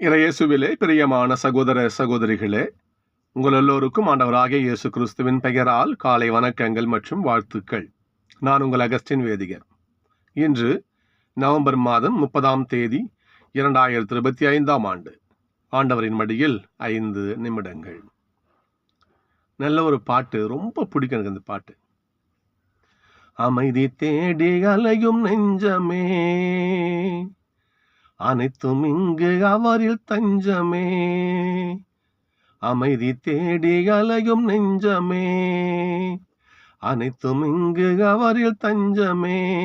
இறையேசுவிலே பிரியமான சகோதர சகோதரிகளே உங்கள் எல்லோருக்கும் ஆண்டவராகிய இயேசு கிறிஸ்துவின் பெயரால் காலை வணக்கங்கள் மற்றும் வாழ்த்துக்கள். நான் உங்கள் அகஸ்டின் வேதிகர். இன்று நவம்பர் மாதம் முப்பதாம் தேதி இரண்டாயிரத்தி இருபத்தி ஐந்தாம் ஆண்டு. ஆண்டவரின் மடியில் ஐந்து நிமிடங்கள். நல்ல ஒரு பாட்டு ரொம்ப பிடிக்கும் எனக்கு இந்த பாட்டு. அமைதி தேடி அலையும் நெஞ்சமே அனைத்தும் இங்கு அவரில் தஞ்சமே. அமைதி தேடி அலையும் நெஞ்சமே. அனைத்தும் இங்கு அவரில் தஞ்சமே.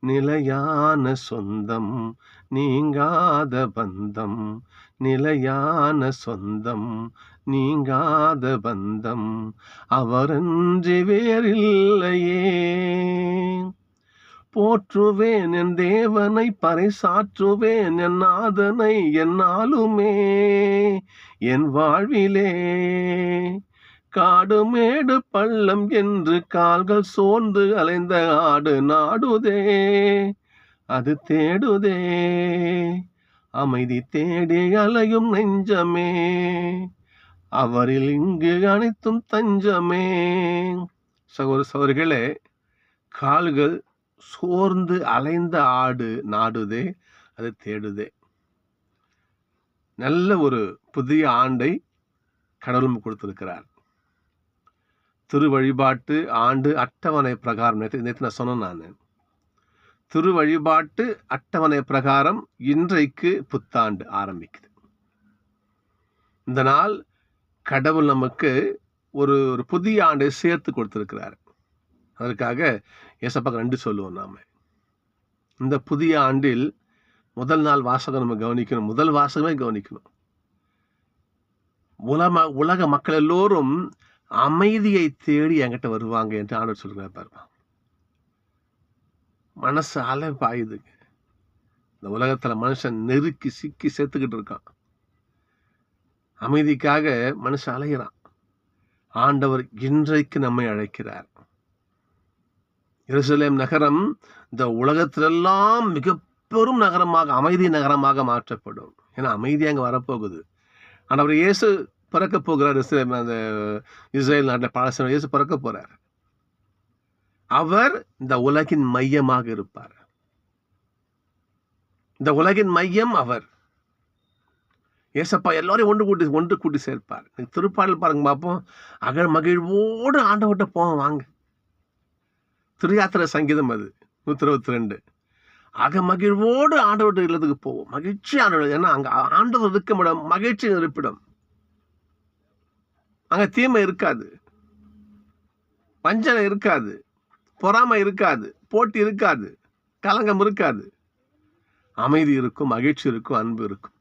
நிலையான சொந்தம் நீங்காத பந்தம். நிலையான சொந்தம் நீங்காத பந்தம். அவரன்றி வேறில்லையே. போற்றுவேன் என் தேவனை பறைசாற்றுவேன் என் நாதனை என்னாலுமே என் வாழ்விலே. காடு மேடு பள்ளம் என்று கால்கள் சோர்ந்து அலைந்த ஆடு நாடுதே அது தேடுதே. அமைதி தேடி அலையும் நெஞ்சமே அவரில் இங்கு அனைத்தும் தஞ்சமே. சகோதர சகோதரிகளே கால்கள் சோர்ந்து அலைந்த ஆடு நாடுதே அது தேடுதே. நல்ல ஒரு புதிய ஆண்டை கடவுளும் கொடுத்திருக்கிறார். திரு வழிபாட்டு ஆண்டு அட்டவணை பிரகாரம் நேற்று நேற்று நான் சொன்னேன் நான். திரு வழிபாட்டு அட்டவணை பிரகாரம் இன்றைக்கு புத்தாண்டு ஆரம்பிக்குது. இந்த நாள் கடவுள் நமக்கு ஒரு ஒரு புதிய ஆண்டை சேர்த்து கொடுத்திருக்கிறார். அதற்காக ஏசப்பாக்கு நன்றி சொல்லுவோம் நாம். இந்த புதிய ஆண்டில் முதல் நாள் வாசகம் நம்ம கவனிக்கணும். முதல் வாசகமே கவனிக்கணும். உலக உலக மக்கள் எல்லோரும் அமைதியை தேடி என்கிட்ட வருவாங்க என்று ஆண்டவர் சொல்கிறார் பாருமா மனசு அலை பாயுதுங்க இந்த உலகத்தில் மனுஷன் நெருக்கி சிக்கி சேர்த்துக்கிட்டு இருக்கான். அமைதிக்காக மனுஷன் அலைகிறான் ஆண்டவர் இன்றைக்கு நம்மை அழைக்கிறார். எருசலேம் நகரம் இந்த உலகத்திலெல்லாம் மிக பெரும் நகரமாக அமைதி நகரமாக மாற்றப்படும். ஏன்னா அமைதி அங்கே வரப்போகுது. ஆனால் அவர் இயேசு பிறக்க போகிறார் இஸ்ரேல் அந்த இஸ்ரேல் நாட்டில் பாலஸ்தீன இயேசு பிறக்க போகிறார் அவர் இந்த உலகின் மையமாக இருப்பார். இந்த உலகின் மையம் அவர். ஏசப்பா எல்லாரையும் ஒன்று கூட்டி ஒன்று கூட்டி சேர்ப்பார். திருப்பாடல் பாருங்க பார்ப்போம். அகழ் மகிழ்வோடு ஆண்டவர்கிட்ட போவோம் வாங்க. திருயாத்திர சங்கீதம் அது நூற்றி இருபத்தி ரெண்டு அக மகிழ்வோடு ஆண்டவர்கிட்ட இல்லத்துக்கு போவோம். மகிழ்ச்சி ஆண்டவர். ஏன்னா அங்கே ஆண்டவர் இருக்கும் இடம் மகிழ்ச்சி இருப்பிடம். அங்கே தீமை இருக்காது. வஞ்சனை இருக்காது. பொறாமை இருக்காது. போட்டி இருக்காது. கலங்கம் இருக்காது. அமைதி இருக்கும் மகிழ்ச்சி இருக்கும் அன்பு இருக்கும்.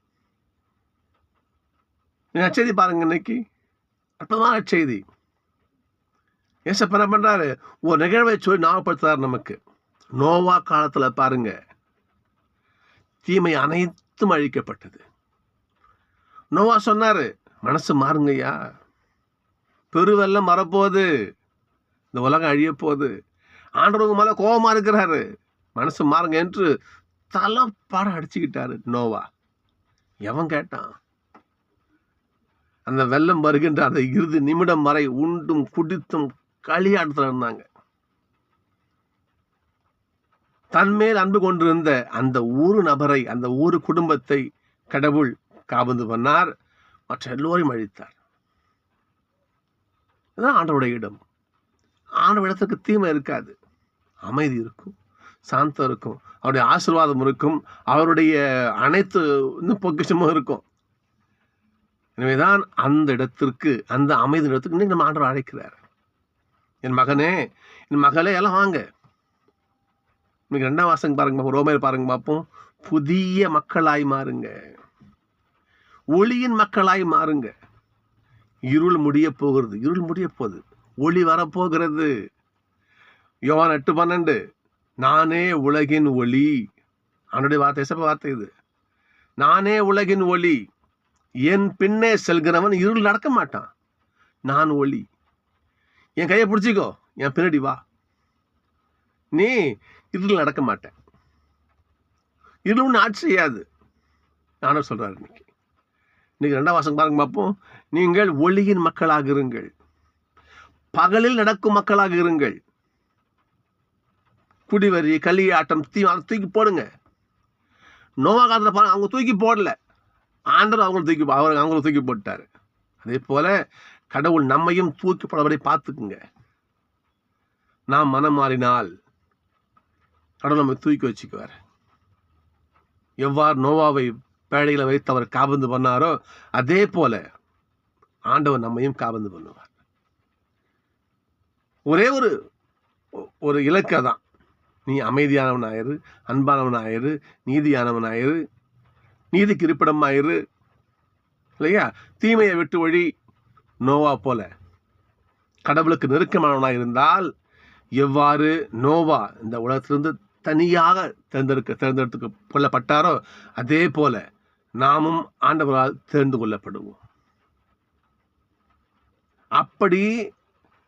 செய்தி பாருங்க இன்னைக்கு. அற்புதமான செய்தி. ஏசப்ப என்ன பண்றாரு? ஒரு நிகழ்வை சொல்லி ஞாபகப்படுத்துறாரு நமக்கு. நோவா காலத்துல பாருங்க. தீமை அனைத்தும் அழிக்கப்பட்டது. நோவா சொன்னாரு மனசு மாறுங்கய்யா. பெருவெல்லாம் மறப்போகுது இந்த உலகம் அழியப்போகுது. ஆண்டவங்க மேலே கோபமா இருக்கிறாரு. மனசு மாறுங்க என்று தலைப்பாடம் அடிச்சுக்கிட்டாரு நோவா. எவன் கேட்டான்? அந்த வெள்ளம் வருகின்ற அந்த இறுதி நிமிடம் வரை உண்டும் குடித்தும் களியாட்டத்தில் இருந்தாங்க. தன்மேல் அன்பு கொண்டிருந்த அந்த ஊரு நபரை அந்த ஊரு குடும்பத்தை கடவுள் காபந்து பண்ணார். மற்ற எல்லோரையும் அழித்தார். இதுதான் ஆண்டவருடைய இடம். ஆண்டவர் இடத்துக்கு தீமை இருக்காது. அமைதி இருக்கும். சாந்தம் இருக்கும். அவருடைய ஆசிர்வாதம் இருக்கும். அவருடைய அனைத்து பொக்கிஷமும் இருக்கும். எனவேதான் அந்த இடத்திற்கு அந்த அமைதி இடத்துக்கு இன்னைக்கு நம்ம ஆண்டவர் அழைக்கிறார். என் மகனே என் மகளே எல்லாம் வாங்க. இன்னைக்கு ரெண்டாம் வாசங்க பாருங்க ரோமையில் பாருங்க பார்ப்போம். புதிய மக்களாய் மாறுங்க. ஒளியின் மக்களாய் மாறுங்க. இருள் முடிய போகிறது. இருள் முடிய போகுது. ஒளி வரப்போகிறது. யோவான் எட்டு பன்னெண்டு நானே உலகின் ஒளி. அவனுடைய வார்த்தை சப்ப வார்த்தை இது. நானே உலகின் ஒளி. என் பின்னே செல்கிறவன் இருள் நடக்க மாட்டான். நான் ஒளி. என் கையை பிடிச்சிக்கோ. என் பின்னாடி வா. நீ இருள் நடக்க மாட்டேன். இருள் ஒன்று ஆட்சி செய்யாது. நானும் சொல்றாரு இன்னைக்கு. இன்னைக்கு ரெண்டாம் வாசம் பாருங்க பார்ப்போம் நீங்கள் ஒளியின் மக்களாக இருங்கள். பகலில் நடக்கும் மக்களாக இருங்கள். குடிவரி களியாட்டம் தீ அதை தூக்கி போடுங்க. நோவா காலத்தில் பாருங்க அவங்க தூக்கி போடல. ஆண்டவர் அவங்களை தூக்கி அவர் அவங்கள தூக்கி போட்டாரு அதே போல கடவுள் நம்மையும் தூக்கி போடவரை பார்த்துக்குங்க. நாம் மனம் மாறினால் கடவுள் நம்மை தூக்கி வச்சுக்குவார். எவ்வாறு நோவாவை பேழையில் வைத்து அவர் காபந்து பண்ணாரோ அதே போல ஆண்டவர் நம்மையும் காபந்து பண்ணுவார். ஒரே ஒரு ஒரு இலக்கை தான் நீ அமைதியானவன் ஆயிரு அன்பானவன் ஆயிரு நீதியானவன் ஆயிரு நீதிக்கு இருப்பிடம் ஆயிரு இல்லையா? தீமையை விட்டு ஒழி நோவா போல. கடவுளுக்கு நெருக்கமானவனாக இருந்தால் எவ்வாறு நோவா இந்த உலகத்திலிருந்து தனியாக தேர்ந்தெடுக்க தேர்ந்தெடுத்து கொள்ளப்பட்டாரோ அதே போல நாமும் ஆண்டவரால் தேர்ந்து கொள்ளப்படுவோம். அப்படி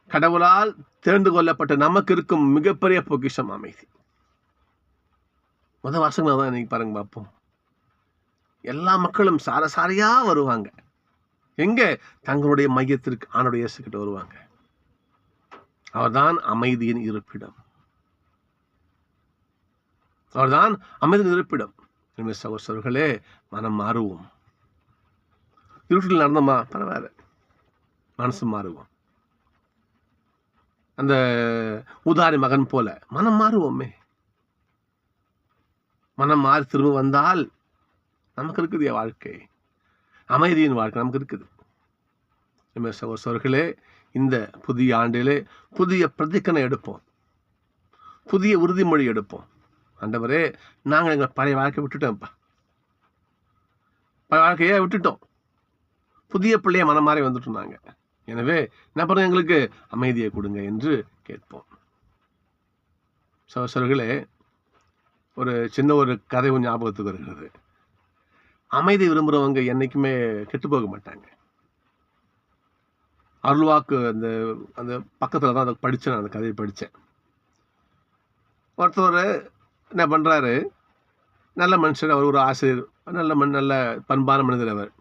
கடவுளால் தேர்ந்து கொள்ளப்பட்ட நமக்கு இருக்கும் மிகப்பெரிய பொக்கிஷம் அமைதி. முத வருஷங்களை தான் இன்னைக்கு பாருங்க பார்ப்போம். எல்லா மக்களும் சார சாரையாக வருவாங்க. எங்க? தங்களுடைய மையத்திற்கு ஆணுடைய இயேசுக்கிட்ட வருவாங்க. அவர்தான் அமைதியின் இருப்பிடம். அவர்தான் அமைதியின் இருப்பிடம். இனிமே சகோதரர்களே மனம் மாறுவோம். இருட்டில் நடந்தோமா? பரவாயில்ல. மனசு மாறுவோம். அந்த உதாரி மகன் போல மனம் மாறுவோமே. மனம் மாறி திரும்ப வந்தால் நமக்கு இருக்குது வாழ்க்கை. அமைதியின் வாழ்க்கை நமக்கு இருக்குது. இனிமே சகோதரர்களே இந்த புதிய ஆண்டிலே புதிய பிரதிக்கனை எடுப்போம். புதிய உறுதிமொழி எடுப்போம். ஆண்டவரே நாங்கள் எங்கள் பழைய வாழ்க்கையை விட்டுட்டோம்ப்பா. பழைய வாழ்க்கையை விட்டுட்டோம். புதிய பிள்ளைய மனம் மாறி வந்துட்டோம் நாங்கள் எனவே என்ன பண்ணுங்க எங்களுக்கு அமைதியை கொடுங்க என்று கேட்போம். சகோசர்களே ஒரு சின்ன ஒரு கதை ஞாபகத்துக்கு வருகிறது. அமைதி விரும்புகிறவங்க என்றைக்குமே கெட்டு போக மாட்டாங்க. அருள்வாக்கு அந்த அந்த பக்கத்தில் தான் அதை படித்தேன் அந்த கதையை படித்தேன் ஒருத்தவர் என்ன பண்ணுறாரு நல்ல மனுஷர் அவர் ஒரு ஆசிரியர் நல்ல மண் நல்ல பண்பான மனிதர் அவர்.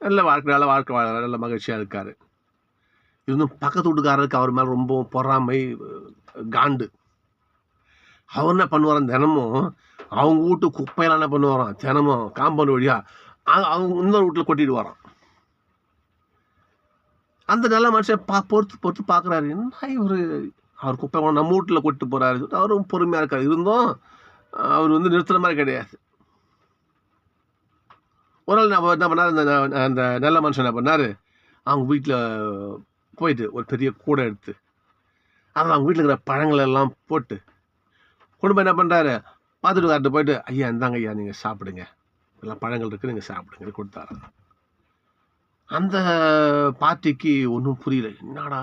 நல்ல வாழ்க்கை நல்ல வாழ்க்கை வாழ நல்ல மகிழ்ச்சியாக இருக்கார். இருந்தும் பக்கத்து வீட்டுக்காரருக்கு அவர் மேலே ரொம்ப பொறாமை காண்டு. அவர் என்ன பண்ணுவார் தினமும் அவங்க வீட்டு குப்பையெல்லாம் என்ன பண்ணுவாராம்? தினமும் காம்பவுண்ட் வழியாக அவங்க இன்னொரு வீட்டில் கொட்டிட்டு வரான் அந்த நல்ல மனுஷன் பா பொறுத்து பொறுத்து பார்க்குறாரு என்ன இவர்? அவர் குப்பை நம்ம வீட்டில் கொட்டு போகிறாரு அவரும் பொறுமையாக இருக்கார். இருந்தும் அவர் வந்து நிறுத்துற மாதிரி கிடையாது. ஒரு நாள் நம்ம என்ன பண்ணார்? அந்த அந்த நல்ல மனுஷன் என்ன பண்ணார்? அவங்க வீட்டில் போயிட்டு ஒரு பெரிய கூடை எடுத்து அதில் அவங்க வீட்டில் இருக்கிற பழங்கள் எல்லாம் போட்டு குடும்பம் என்ன பண்ணுறாரு பார்த்துட்டு காட்டு போயிட்டு ஐயா இந்தாங்க ஐயா நீங்கள் சாப்பிடுங்க. எல்லாம் பழங்கள் இருக்குது நீங்கள் சாப்பிடுங்க கொடுத்தாரு அந்த பார்ட்டிக்கு ஒன்றும் புரியல. என்னடா?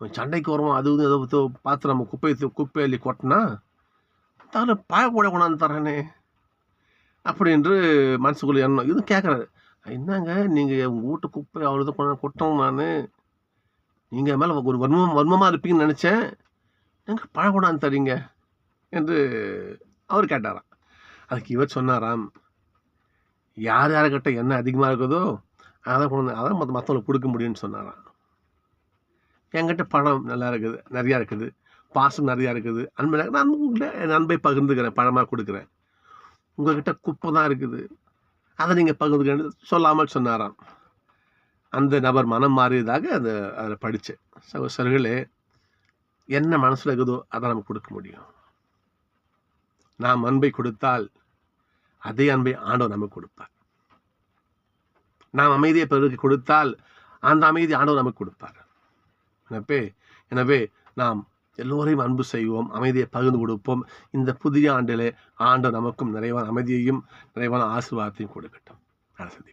சண்டைக்கு வருவான் அது வந்து ஏதோ பார்த்து நம்ம குப்பை குப்பை அள்ளி கொட்டினா தானே பாய கூட கொண்டாந்து தரானே அப்படின்று மனசுக்குள்ள எண்ணம். இதுவும் கேட்குறாரு என்னங்க நீங்கள் உங்கள் வீட்டு குப்பை அவ்வளோ கொண்டு கொட்டோம் நான். நீங்கள் மேலே ஒரு வன்மம் வன்மமாக இருப்பீங்கன்னு நினச்சேன். எங்கே பழம் கொண்டாந்து தரீங்க. என்று அவர் கேட்டாராம். அதுக்கு இவர் சொன்னாராம் யார் யாருக்கிட்ட என்ன அதிகமாக இருக்குதோ அதை கொண்டு அதான் மற்ற மற்றவங்களுக்கு கொடுக்க முடியும்னு சொன்னாராம். என்கிட்ட பணம் நல்லா இருக்குது நிறையா இருக்குது பாசம் நிறையா இருக்குது அன்பு நான் உங்கள்கிட்ட என் அன்பை பகிர்ந்துக்கிறேன் பழமாக கொடுக்குறேன். உங்கள்கிட்ட குப்பை தான் இருக்குது. அதை நீங்கள் பகிர்ந்துக்கன்னு சொல்லாமல் சொன்னாராம். அந்த நபர் மனம் மாறியதாக அதை அதில் படித்தேன். சகோசர்களே என்ன மனசில் இருக்குதோ அதை நம்ம கொடுக்க முடியும். நாம் அன்பை கொடுத்தால் அதே அன்பை ஆண்டவர் நமக்கு கொடுப்பார். நாம் அமைதியை பிறருக்கு கொடுத்தால் அந்த அமைதி ஆண்டவர் நமக்கு கொடுப்பார். எனவே எனவே நாம் எல்லோரையும் அன்பு செய்வோம் அமைதியை பகிர்ந்து கொடுப்போம். இந்த புதிய ஆண்டிலே ஆண்டு நமக்கும் நிறைவான அமைதியையும் நிறைவான ஆசீர்வாதத்தையும் கொடுக்கட்டும். அரசதி